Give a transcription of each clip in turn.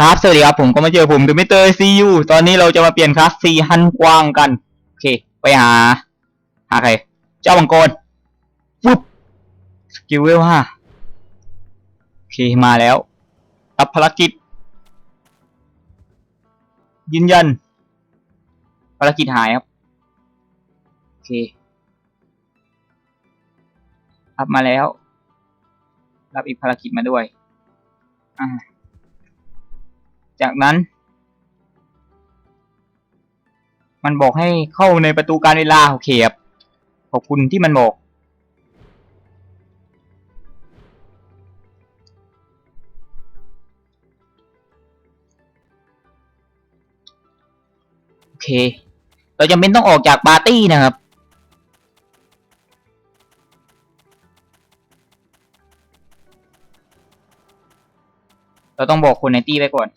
ครับ สวัสดีครับผมก็มาเจอผมดูมิเตอร์ซียูตอนนี้เราจะมาเปลี่ยนคลาสซีฮันกวางกัน โอเค ไปหา หาใคร เจ้ามังกรฟุบสกิลเวลห้าโอเค มาแล้วรับภารกิจ ยืนยัน ภารกิจหายครับ โอเค รับมาแล้ว รับอีกภารกิจมาด้วย อ่า จากนั้น มันบอกให้เข้าในประตูการเวลาโอเคครับขอบคุณที่มันบอก โอเค เราจำเป็นต้องออกจากปาร์ตี้นะครับเราต้องบอกคนในตี้ไว้ก่อน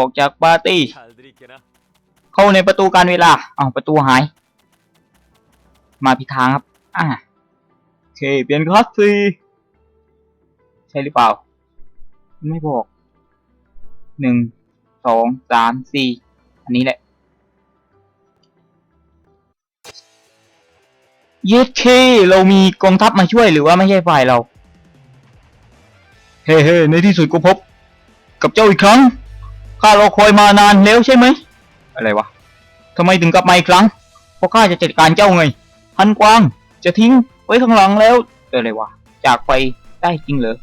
ออกจากปาร์ตี้ เข้าในประตูการเวลาเอาประตูหาย มาพิดทางครับ อ่าโอเค เปลี่ยนคลาสสีใช่หรือเปล่า ไม่บอกหนึ่งสองสามสี่อันนี้แหละเยสเคเรามีกองทัพมาช่วยหรือว่าไม่ใช่ฝ่ายเรา เฮ้เฮในที่สุดก็พบ กับเจ้าอีกครั้ง ข้ารอคอยมานานแล้วใช่ไหม อะไรวะทำไมถึงกลับมาอีกครั้ง เพราะข้าจะจัดการเจ้าไงฮันกวาง จะทิ้งไว้ข้างหลังแล้วเอออะไรวะ จากไปได้จริงเหรอ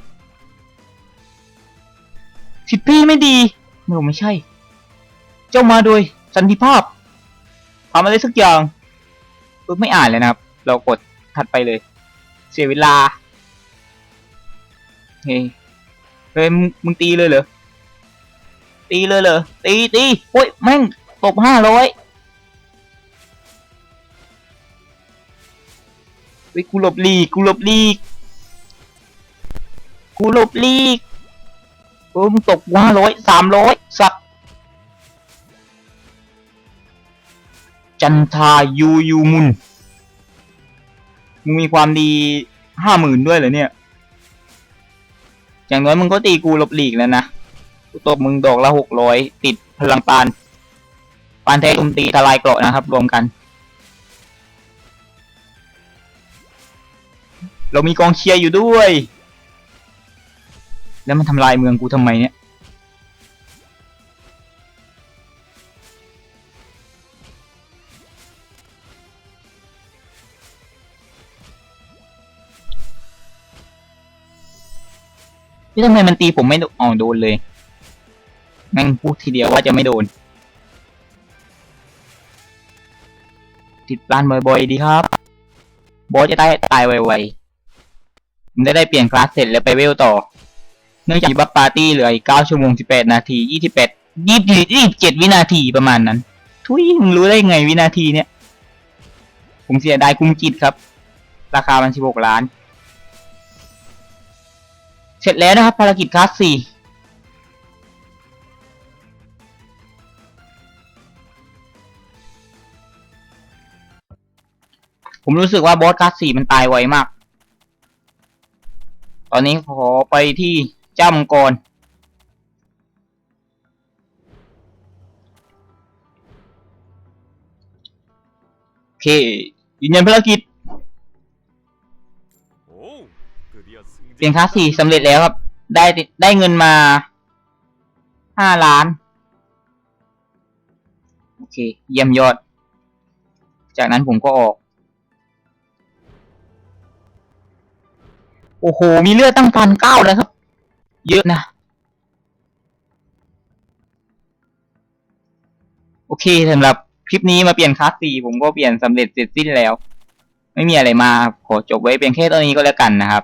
สิทธิพี่ไม่ดีไม่ไม่ใช่ เจ้ามาโดยสันติภาพทำอะไรสักอย่างปึ๊บไม่อ่านเลยนะครับ เรากดถัดไปเลย เสียเวลา เฮ้ยเฮ้ยมึงมึงตีเลยเหรอ ตีเลยเหรอตีตีโอ้ยแม่งตบห้าร้อยเฮ้ยกูหลบหลีกกูหลบหลีกกูหลบหลีกเออมึงตกห้าร้อยสามร้อยสักจันทายูยูมุนมึงมีความดีห้าหมื่นด้วยเหรอเนี่ย อย่างน้อยมึงก็ตีกูหลบหลีกแล้วนะ ตบมึงดอกละหกร้อยติดพลังปาน ปานแท้ลุมตีทลายเกราะนะครับ รวมกัน เรามีกองเชียร์อยู่ด้วย แล้วมันทำลายเมืองกูทำไมเนี่ยนี่ทำไมมันตีผมไม่อ๋อโดนเลย แม่งพูดทีเดียวว่าจะไม่โดน ติดปลานบ่อยๆดีครับ บอสจะได้ตายไวๆผมได้ได้เปลี่ยนคลาสเสร็จแล้วไปเวลต่อ เนื่องจากบัฟปาร์ตี้เหลืออีก 9 ชั่วโมง 18 นาที 28 20 27 วินาทีประมาณนั้น ทุยมึงรู้ได้ไงวินาทีเนี่ย ผมเสียดายคุ้มจิตครับ ราคามัน 16 ล้าน เสร็จแล้วนะครับภารกิจคลาสสี่ ผมรู้สึกว่าบอสคลาสสี่มันตายไวมาก ตอนนี้ขอไปที่เจ้ามังกรโอเคยืนยันภารกิจเปลี่ยนคลาสสี่สำเร็จแล้วครับ ได้ได้เงินมาห้าล้าน โอเค เยี่ยมยอด จากนั้นผมก็ออก โอ้โห มีเลือดตั้งพันเก้าแล้วครับ เยอะนะ โอเคสำหรับคลิปนี้มาเปลี่ยนคลาสสี่ผมก็เปลี่ยนสำเร็จเสร็จสิ้นแล้ว ไม่มีอะไรมาขอจบไว้เพียงแค่ตอนนี้ก็แล้วกันนะครับ